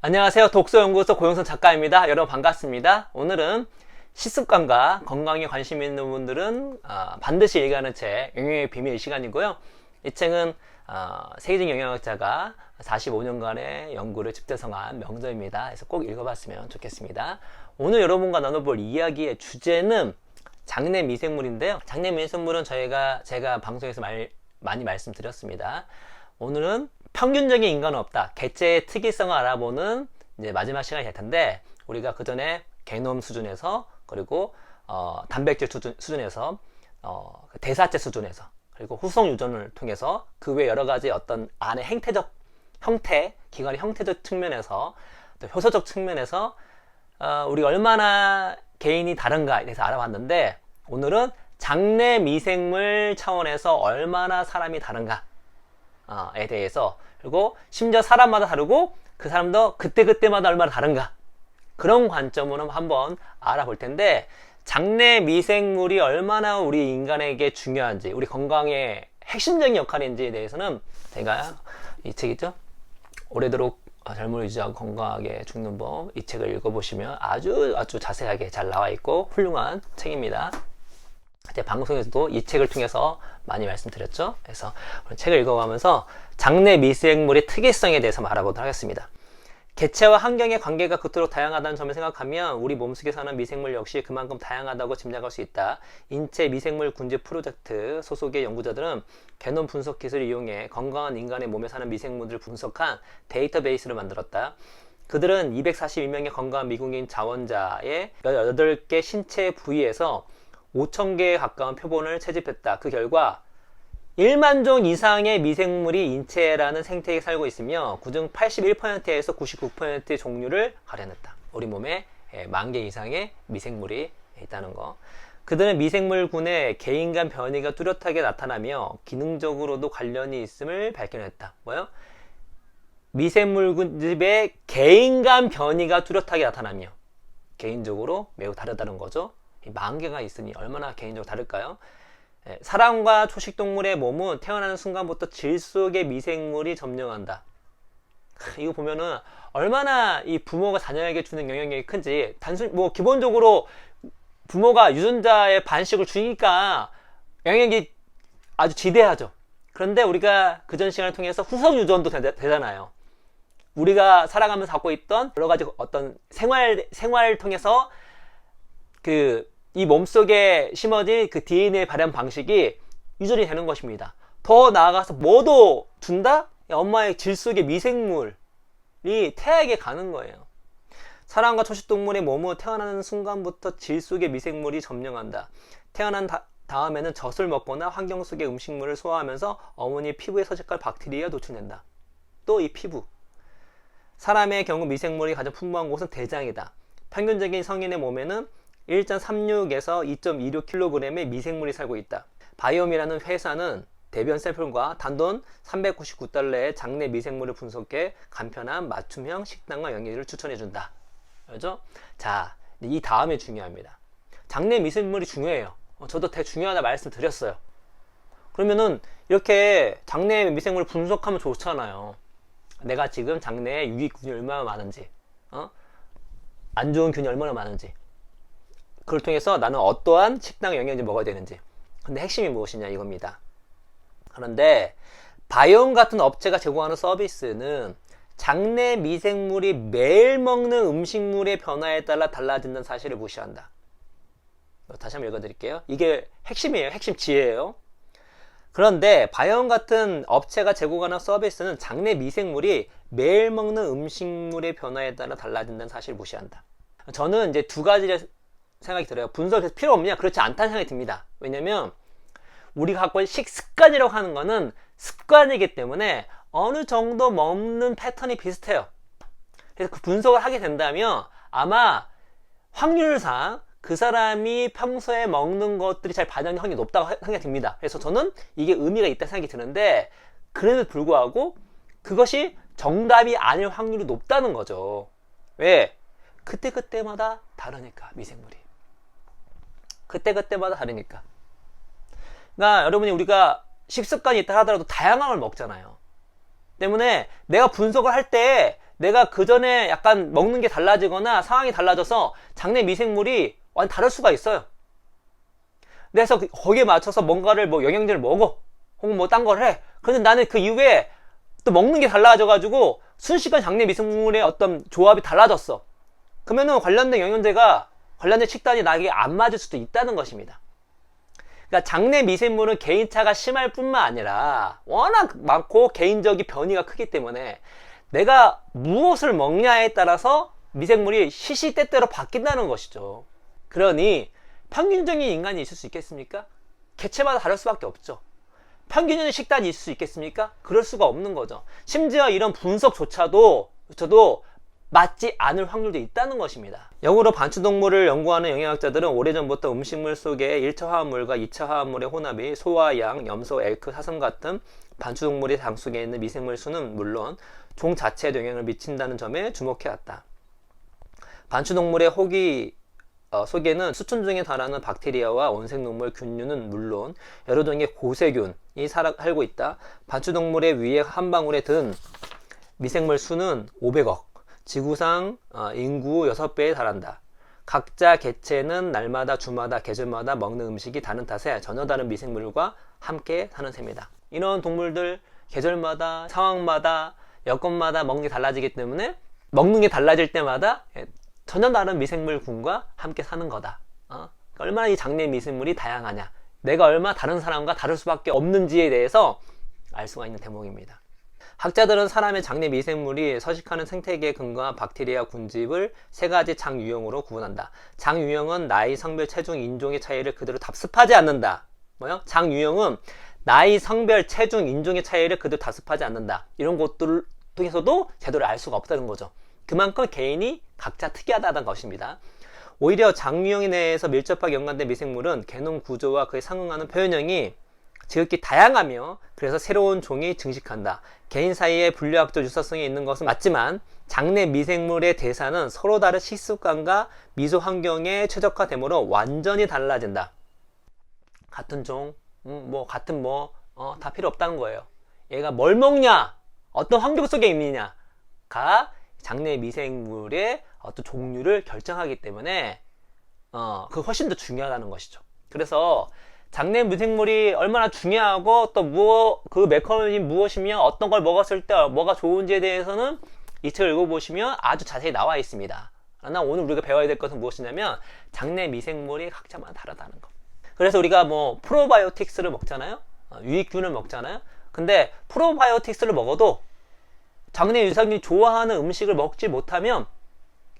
안녕하세요. 독서연구소 고영선 작가입니다. 여러분 반갑습니다. 오늘은 식습관과 건강에 관심 있는 분들은 아, 반드시 읽어하는 책 영양의 비밀 시간이고요. 이 책은 아, 세계적 영양학자가 45년간의 연구를 집대성한 명저입니다. 그래서 꼭 읽어봤으면 좋겠습니다. 오늘 여러분과 나눠볼 이야기의 주제는 장내 미생물인데요. 장내 미생물은 저희가 제가 방송에서 말- 많이 말씀드렸습니다. 오늘은 평균적인 인간은 없다. 개체의 특이성을 알아보는 이제 마지막 시간이 될 텐데 우리가 그 전에 게놈 수준에서 그리고 어, 단백질 수준, 수준에서 어, 그 대사체 수준에서 그리고 후속 유전을 통해서 그 외 여러 가지 어떤 안의 행태적 형태, 기관의 형태적 측면에서 또 효소적 측면에서 어, 우리가 얼마나 개인이 다른가에 대해서 알아봤는데 오늘은 장내 미생물 차원에서 얼마나 사람이 다른가 에 대해서 그리고 심지어 사람마다 다르고 그 사람도 그때그때마다 얼마나 다른가 그런 관점으로 한번 알아볼 텐데 장내 미생물이 얼마나 우리 인간에게 중요한지 우리 건강의 핵심적인 역할인지에 대해서는 제가 이 책이죠 오래도록 젊음을 유지하고 건강하게 죽는 법 이 책을 읽어보시면 아주 아주 자세하게 잘 나와 있고 훌륭한 책입니다. 제 방송에서도 이 책을 통해서 많이 말씀드렸죠. 그래서 책을 읽어가면서 장내 미생물의 특이성에 대해서 알아보도록 하겠습니다. 개체와 환경의 관계가 그토록 다양하다는 점을 생각하면 우리 몸속에 사는 미생물 역시 그만큼 다양하다고 짐작할 수 있다. 인체 미생물 군집 프로젝트 소속의 연구자들은 게놈 분석 기술을 이용해 건강한 인간의 몸에 사는 미생물들을 분석한 데이터베이스를 만들었다. 그들은 242명의 건강한 미국인 자원자의 18개 신체 부위에서 5,000개에 가까운 표본을 채집했다. 그 결과 1만 종 이상의 미생물이 인체라는 생태에 살고 있으며 그중 81%에서 99%의 종류를 가려냈다. 우리 몸에 예, 만개 이상의 미생물이 있다는 거. 그들은 미생물군의 개인 간 변이가 뚜렷하게 나타나며 기능적으로도 관련이 있음을 발견했다. 뭐요? 미생물군집의 개인 간 변이가 뚜렷하게 나타나며 개인적으로 매우 다르다는 거죠. 이만 개가 있으니 얼마나 개인적으로 다를까요? 예, 사람과 초식동물의 몸은 태어나는 순간부터 질 속의 미생물이 점령한다. 크, 이거 보면은 얼마나 이 부모가 자녀에게 주는 영향력이 큰지 단순 뭐 기본적으로 부모가 유전자의 반씩을 주니까 영향력이 아주 지대하죠. 그런데 우리가 그전 시간을 통해서 후속 유전도 되, 되잖아요. 우리가 살아가면서 갖고 있던 여러 가지 어떤 생활 생활을 통해서 그 이 몸속에 심어진 그 DNA 발현 방식이 유전이 되는 것입니다. 더 나아가서 뭐도 준다? 엄마의 질 속의 미생물이 태아에게 가는 거예요. 사람과 초식동물의 몸은 태어나는 순간부터 질 속의 미생물이 점령한다. 태어난 다, 다음에는 젖을 먹거나 환경 속의 음식물을 소화하면서 어머니 피부에 서식할 박테리아에 노출된다. 또 이 피부. 사람의 경우 미생물이 가장 풍부한 곳은 대장이다. 평균적인 성인의 몸에는 1.36에서 2.26kg의 미생물이 살고 있다. 바이옴이라는 회사는 대변 샘플과 단돈 399달러의 장내 미생물을 분석해 간편한 맞춤형 식단과 영양제를 추천해준다. 그죠? 자, 이 다음에 중요합니다. 장내 미생물이 중요해요. 어, 저도 되게 중요하다 말씀드렸어요. 그러면은 이렇게 장내 미생물을 분석하면 좋잖아요. 내가 지금 장내에 유익균이 얼마나 많은지, 어? 안 좋은 균이 얼마나 많은지, 그걸 통해서 나는 어떠한 식당 영양제 먹어야 되는지. 근데 핵심이 무엇이냐 이겁니다. 그런데 바이옴 같은 업체가 제공하는 서비스는 장내 미생물이 매일 먹는 음식물의 변화에 따라 달라진다는 사실을 무시한다. 다시 한번 읽어드릴게요. 이게 핵심이에요. 핵심 지혜예요. 그런데 바이옴 같은 업체가 제공하는 서비스는 장내 미생물이 매일 먹는 음식물의 변화에 따라 달라진다는 사실을 무시한다. 저는 이제 두 가지를 생각이 들어요. 분석해서 필요 없냐? 그렇지 않다는 생각이 듭니다. 왜냐면 우리가 갖고 있는 식습관이라고 하는 거는 습관이기 때문에 어느 정도 먹는 패턴이 비슷해요. 그래서 그 분석을 하게 된다면 아마 확률상 그 사람이 평소에 먹는 것들이 잘 반영될 확률이 높다고 생각이 듭니다. 그래서 저는 이게 의미가 있다 생각이 드는데 그럼에도 불구하고 그것이 정답이 아닐 확률이 높다는 거죠. 왜? 그때그때마다 다르니까 미생물이. 그때그때마다 다르니까. 그러니까 여러분이 우리가 식습관이 있다 하더라도 다양한 걸 먹잖아요. 때문에 내가 분석을 할 때 내가 그 전에 약간 먹는 게 달라지거나 상황이 달라져서 장내 미생물이 완전 다를 수가 있어요. 그래서 그- 거기에 맞춰서 뭔가를 뭐 영양제를 먹어. 혹은 뭐 딴 걸 해. 그런데 나는 그 이후에 또 먹는 게 달라져가지고 순식간 장내 미생물의 어떤 조합이 달라졌어. 그러면은 관련된 영양제가 관련된 식단이 나에게 안 맞을 수도 있다는 것입니다. 그러니까 장내 미생물은 개인차가 심할 뿐만 아니라 워낙 많고 개인적인 변이가 크기 때문에 내가 무엇을 먹냐에 따라서 미생물이 시시때때로 바뀐다는 것이죠. 그러니 평균적인 인간이 있을 수 있겠습니까? 개체마다 다를 수밖에 없죠. 평균적인 식단이 있을 수 있겠습니까? 그럴 수가 없는 거죠. 심지어 이런 분석조차도 저도 맞지 않을 확률도 있다는 것입니다. 영어로 반추동물을 연구하는 영양학자들은 오래전부터 음식물 속에 1차 화합물과 2차 화합물의 혼합이 소와 양, 염소, 엘크, 사슴 같은 반추동물의 장 속에 있는 미생물 수는 물론 종 자체에 영향을 미친다는 점에 주목해왔다. 반추동물의 호기 어, 속에는 수천 종에 달하는 박테리아와 원생동물 균류는 물론 여러 종의 고세균이 살고 있다. 반추동물의 위에 한 방울에 든 미생물 수는 500억, 지구상 어, 인구 6배에 달한다. 각자 개체는 날마다 주마다 계절마다 먹는 음식이 다른 탓에 전혀 다른 미생물과 함께 사는 셈이다. 이런 동물들 계절마다 상황마다 여건마다 먹는 게 달라지기 때문에 먹는 게 달라질 때마다 예, 전혀 다른 미생물군과 함께 사는 거다. 어? 얼마나 이 장내 미생물이 다양하냐. 내가 얼마나 다른 사람과 다를 수밖에 없는지에 대해서 알 수가 있는 대목입니다. 학자들은 사람의 장내 미생물이 서식하는 생태계에 근거한 박테리아 군집을 세 가지 장 유형으로 구분한다. 장 유형은 나이, 성별, 체중, 인종의 차이를 그대로 답습하지 않는다. 뭐요? 장 유형은 나이, 성별, 체중, 인종의 차이를 그대로 답습하지 않는다. 이런 것들을 통해서도 제대로 알 수가 없다는 거죠. 그만큼 개인이 각자 특이하다는 것입니다. 오히려 장유형 내에서 밀접하게 연관된 미생물은 개놈 구조와 그에 상응하는 표현형이 지극히 다양하며 그래서 새로운 종이 증식한다. 개인 사이에 분류학적 유사성이 있는 것은 맞지만 장내 미생물의 대사는 서로 다른 식습관과 미소 환경에 최적화되므로 완전히 달라진다. 같은 종, 음, 뭐 같은 뭐, 어, 다 필요 없다는 거예요. 얘가 뭘 먹냐, 어떤 환경 속에 있느냐가 장내 미생물의 어떤 종류를 결정하기 때문에 어, 그 훨씬 더 중요하다는 것이죠. 그래서 장내 미생물이 얼마나 중요하고 또 무엇 그 메커니즘이 무엇이며 어떤 걸 먹었을 때 뭐가 좋은지에 대해서는 이 책을 읽어보시면 아주 자세히 나와 있습니다. 그러나 오늘 우리가 배워야 될 것은 무엇이냐면 장내 미생물이 각자마다 다르다는 것. 그래서 우리가 뭐 프로바이오틱스를 먹잖아요. 어, 유익균을 먹잖아요. 근데 프로바이오틱스를 먹어도 장내 유산균이 좋아하는 음식을 먹지 못하면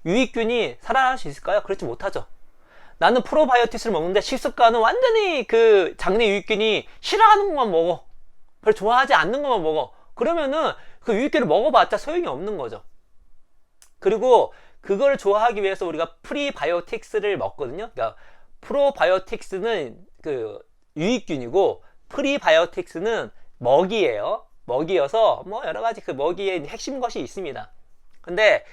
유익균이 살아날 수 있을까요? 그렇지 못하죠. 나는 프로바이오틱스를 먹는데 식습관은 완전히 그 장내 유익균이 싫어하는 것만 먹어. 별로 좋아하지 않는 것만 먹어. 그러면은 그 유익균을 먹어봤자 소용이 없는 거죠. 그리고 그걸 좋아하기 위해서 우리가 프리바이오틱스를 먹거든요. 그러니까 프로바이오틱스는 그 유익균이고 프리바이오틱스는 먹이에요. 먹이여서 뭐 여러 가지 그 먹이에 핵심 것이 있습니다. 근데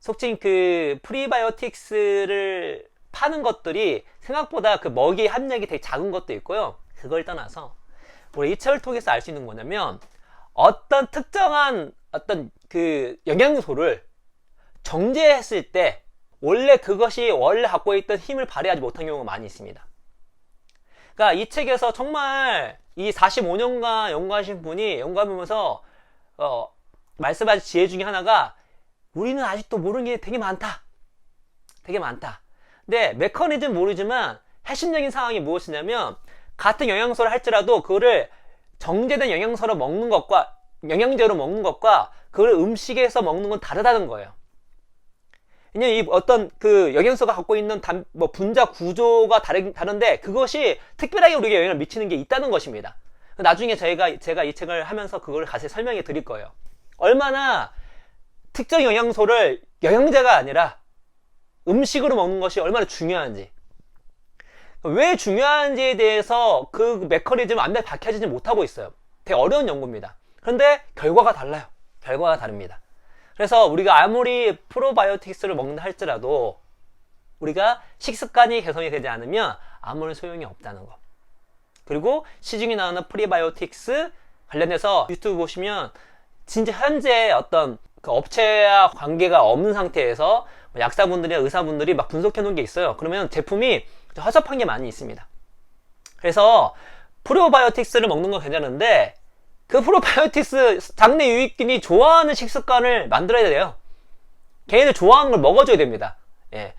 속칭 그 프리바이오틱스를 파는 것들이 생각보다 그 먹이 함량이 되게 작은 것도 있고요. 그걸 떠나서 우리 이 책을 통해서 알 수 있는 거냐면 어떤 특정한 어떤 그 영양소를 정제했을 때 원래 그것이 원래 갖고 있던 힘을 발휘하지 못한 경우가 많이 있습니다. 그러니까 이 책에서 정말 이 45년간 연구하신 분이 연구하면서 어, 말씀하신 지혜 중에 하나가 우리는 아직도 모르는 게 되게 많다. 되게 많다. 근데 메커니즘 모르지만 핵심적인 상황이 무엇이냐면 같은 영양소를 할지라도 그거를 정제된 영양소로 먹는 것과 영양제로 먹는 것과 그걸 음식에서 먹는 건 다르다는 거예요. 왜냐면 이 어떤 그 영양소가 갖고 있는 단, 뭐 분자 구조가 다른, 다른데 그것이 특별하게 우리에게 영향을 미치는 게 있다는 것입니다. 나중에 저희가, 제가 이 책을 하면서 그걸 같이 설명해 드릴 거예요. 얼마나 특정 영양소를 영양제가 아니라 음식으로 먹는 것이 얼마나 중요한지. 왜 중요한지에 대해서 그 메커니즘을 완벽히 밝혀지지 못하고 있어요. 되게 어려운 연구입니다. 그런데 결과가 달라요. 결과가 다릅니다. 그래서 우리가 아무리 프로바이오틱스를 먹는다 할지라도 우리가 식습관이 개선이 되지 않으면 아무런 소용이 없다는 거. 그리고 시중에 나오는 프리바이오틱스 관련해서 유튜브 보시면 진짜 현재 어떤 그 업체와 관계가 없는 상태에서 뭐 약사분들이나 의사분들이 막 분석해 놓은 게 있어요. 그러면 제품이 허접한 게 많이 있습니다. 그래서 프로바이오틱스를 먹는 건 괜찮은데 그 프로바이오틱스 장내 유익균이 좋아하는 식습관을 만들어야 돼요. 걔네들 좋아하는 걸 먹어줘야 됩니다. 예.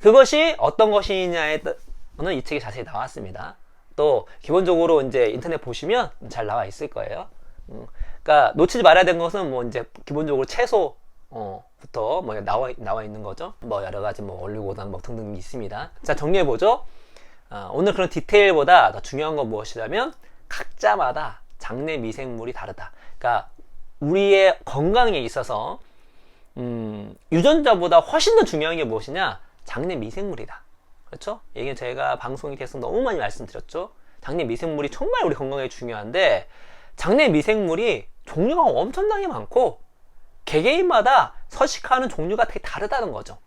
그것이 어떤 것이냐에 따라서는 이 책에 자세히 나왔습니다. 또 기본적으로 이제 인터넷 보시면 잘 나와 있을 거예요. 음, 그러니까 놓치지 말아야 되는 것은 뭐 이제 기본적으로 채소 어, 부터 뭐 나와 나와 있는 거죠. 뭐 여러 가지 뭐 올리고당 뭐 등등 있습니다. 자 정리해 보죠. 어, 오늘 그런 디테일보다 더 중요한 건 무엇이냐면 각자마다 장내 미생물이 다르다. 그러니까 우리의 건강에 있어서 음, 유전자보다 훨씬 더 중요한 게 무엇이냐? 장내 미생물이다. 그렇죠? 이게 제가 방송에 계속 너무 많이 말씀드렸죠. 장내 미생물이 정말 우리 건강에 중요한데 장내 미생물이 종류가 엄청나게 많고 개개인마다 서식하는 종류가 되게 다르다는 거죠.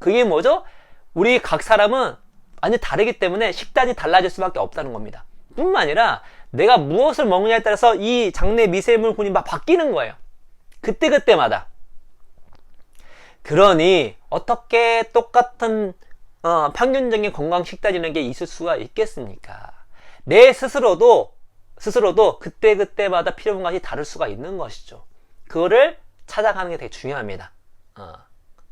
그게 뭐죠? 우리 각 사람은 완전 다르기 때문에 식단이 달라질 수밖에 없다는 겁니다. 뿐만 아니라 내가 무엇을 먹느냐에 따라서 이 장내 미생물군이 막 바뀌는 거예요. 그때그때마다. 그러니 어떻게 똑같은 어, 평균적인 건강 식단이라는 게 있을 수가 있겠습니까? 내 스스로도 스스로도 그때그때마다 필요한 것이 다를 수가 있는 것이죠. 그거를 찾아가는 게 되게 중요합니다. 어.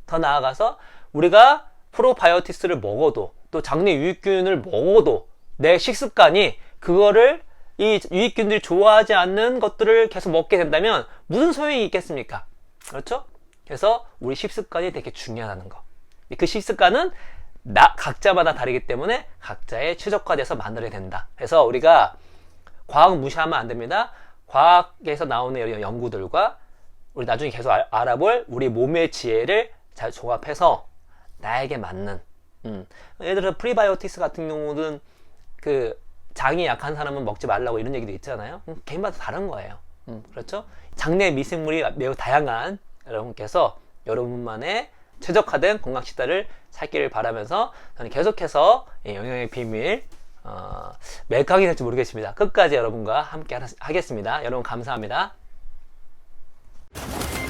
더 나아가서 우리가 프로바이오티스를 먹어도 또 장내 유익균을 먹어도 내 식습관이 그거를 이 유익균들이 좋아하지 않는 것들을 계속 먹게 된다면 무슨 소용이 있겠습니까? 그렇죠? 그래서 우리 식습관이 되게 중요하다는 거. 그 식습관은 나 각자마다 다르기 때문에 각자의 최적화돼서 만들어야 된다. 그래서 우리가 과학 무시하면 안 됩니다. 과학에서 나오는 여러 연구들과 우리 나중에 계속 알- 알아볼 우리 몸의 지혜를 잘 종합해서 나에게 맞는 음. 예를 들어 프리바이오틱스 같은 경우는 그 장이 약한 사람은 먹지 말라고 이런 얘기도 있잖아요. 음, 개인마다 다른 거예요. 음, 그렇죠? 장내 미생물이 매우 다양한 여러분께서 여러분만의 최적화된 건강 식단을 찾기를 바라면서 저는 계속해서 이 영양의 비밀 어, 몇 강이 될지 모르겠습니다. 끝까지 여러분과 함께 하- 하겠습니다. 여러분 감사합니다. Thank you.